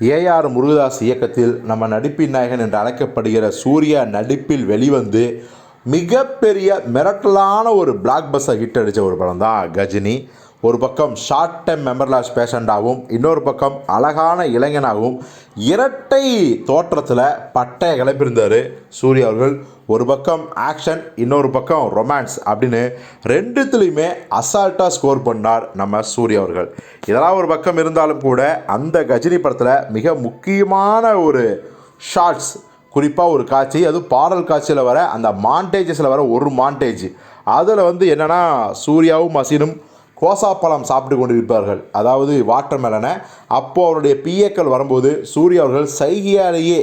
AR Murugadoss இயக்கத்தில் நம்ம நடிப்பின் நாயகன் என்று அழைக்கப்படுகிற சூர்யா நடிப்பில் வெளிவந்து மிகப்பெரிய மிரட்டலான ஒரு பிளாக் பஸ்ஸை ஹிட் அடித்த ஒரு படம் தான் கஜினி. ஒரு பக்கம் ஷார்ட் டைம் மெமர்லாஸ் பேஷண்டாகவும் இன்னொரு பக்கம் அழகான இளைஞனாகவும் இரட்டை தோற்றத்தில் பட்டையை கிளப்பியிருந்தார் சூர்யா அவர்கள். ஒரு பக்கம் ஆக்ஷன் இன்னொரு பக்கம் ரொமான்ஸ் அப்படின்னு ரெண்டுத்துலேயுமே அசால்ட்டாக ஸ்கோர் பண்ணார் நம்ம சூர்யா அவர்கள். இதெல்லாம் ஒரு பக்கம் இருந்தாலும் கூட அந்த கஜினி படத்தில் மிக முக்கியமான ஒரு ஷார்ட்ஸ் குறிப்பாக ஒரு காட்சி அதுவும் பாடல் காட்சியில் வர அந்த மாண்டேஜஸில் வர ஒரு மாண்டேஜ் அதில் வந்து என்னென்னா சூர்யாவும் மசீனும் கோசாப்பழம் சாப்பிட்டு கொண்டிருப்பார்கள். அதாவது வாட்டர் மெலனை அப்போது அவருடைய பிஏக்கள் வரும்போது சூரிய அவர்கள் சைகையாலேயே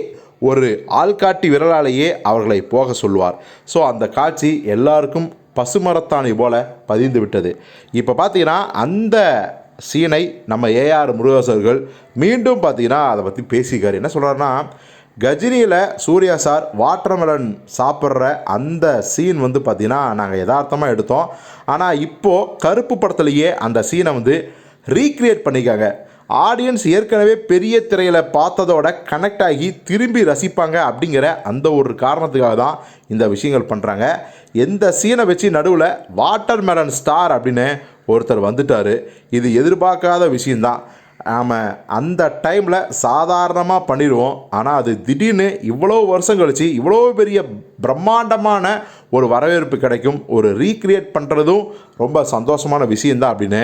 ஒரு ஆள்காட்டி விரலாலேயே அவர்களை போக சொல்வார் ஸோ அந்த காட்சி எல்லாருக்கும் பசுமரத்தாணி போல பதிந்து விட்டது. இப்போ பார்த்தீங்கன்னா அந்த சீனை நம்ம ஏஆர் முருகசர்கள் மீண்டும் பார்த்தீங்கன்னா அதை பற்றி பேசிக்கார் என்ன சொல்கிறாருன்னா கஜினியில் சூர்யா சார் வாட்டர்மெலன் சாப்பிட்ற அந்த சீன் வந்து பார்த்திங்கன்னா நாங்கள் யதார்த்தமாக எடுத்தோம். ஆனால் இப்போது கருப்பு படத்துலேயே அந்த சீனை வந்து ரீக்ரியேட் பண்ணிக்காங்க. ஆடியன்ஸ் ஏற்கனவே பெரிய திரையில் பார்த்ததோட கனெக்ட் ஆகி திரும்பி ரசிப்பாங்க அப்படிங்கிற அந்த ஒரு காரணத்துக்காக தான் இந்த விஷயங்கள் பண்ணுறாங்க எந்த சீனை வச்சு நடுவில் வாட்டர் மெலன் ஸ்டார் அப்படின்னு ஒருத்தர் வந்துட்டார். இது எதிர்பார்க்காத விஷயந்தான் நாம் அந்த டைமில் சாதாரணமாக பண்ணிடுவோம். ஆனால் அது திடீர்னு இவ்வளோ வருஷம் கழித்து இவ்வளோ பெரிய பிரம்மாண்டமான ஒரு வரவேற்பு கிடைக்கும். ஒரு ரீக்ரியேட் பண்ணுறதும் ரொம்ப சந்தோஷமான விஷயந்தான் அப்படின்னு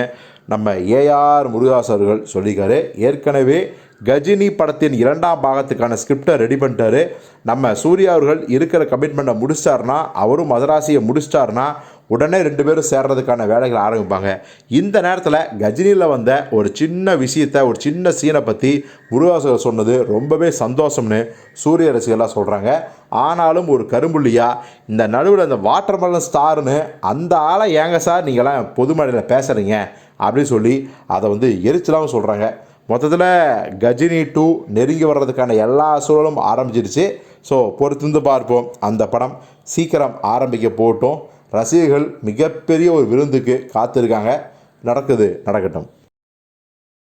நம்ம ஏஆர் முருகாஸ் அவர்கள் சொல்லியிருக்காரு. ஏற்கனவே கஜினி படத்தின் இரண்டாம் பாகத்துக்கான ஸ்கிரிப்டை ரெடி பண்ணிட்டாரு. நம்ம சூர்யா அவர்கள் இருக்கிற கமிட்மெண்ட்டை முடிச்சிட்டாருனா அவரும் மதராசியை முடிச்சிட்டாருனா உடனே ரெண்டு பேரும் சேர்றதுக்கான வேலைகள் ஆரம்பிப்பாங்க. இந்த நேரத்தில் கஜினியில் வந்த ஒரு சின்ன விஷயத்தை ஒரு சின்ன சீனை பற்றி முருகாசகர் சொன்னது ரொம்பவே சந்தோஷம்னு சூரிய ரசிகர்லாம் சொல்கிறாங்க ஆனாலும் ஒரு கரும்புள்ளியாக இந்த நடுவில் இந்த வாட்டர் மெலன் ஸ்டார்னு அந்த ஆளை ஏங்க சார் நீங்களாம் பொதுமடையில் பேசுகிறீங்க அப்படின்னு சொல்லி அதை வந்து எரிச்சலாகவும் சொல்கிறாங்க மொத்தத்தில் கஜினி டூ நெருங்கி வர்றதுக்கான எல்லா சூழலும் ஆரம்பிச்சிருச்சு. ஸோ பொறுத்திருந்து பார்ப்போம். அந்த படம் சீக்கிரம் ஆரம்பிக்க போகட்டும். ரசிகர்கள் மிகப்பெரிய ஒரு விருந்துக்கு காத்திருக்காங்க. நடக்குது நடக்கட்டும்.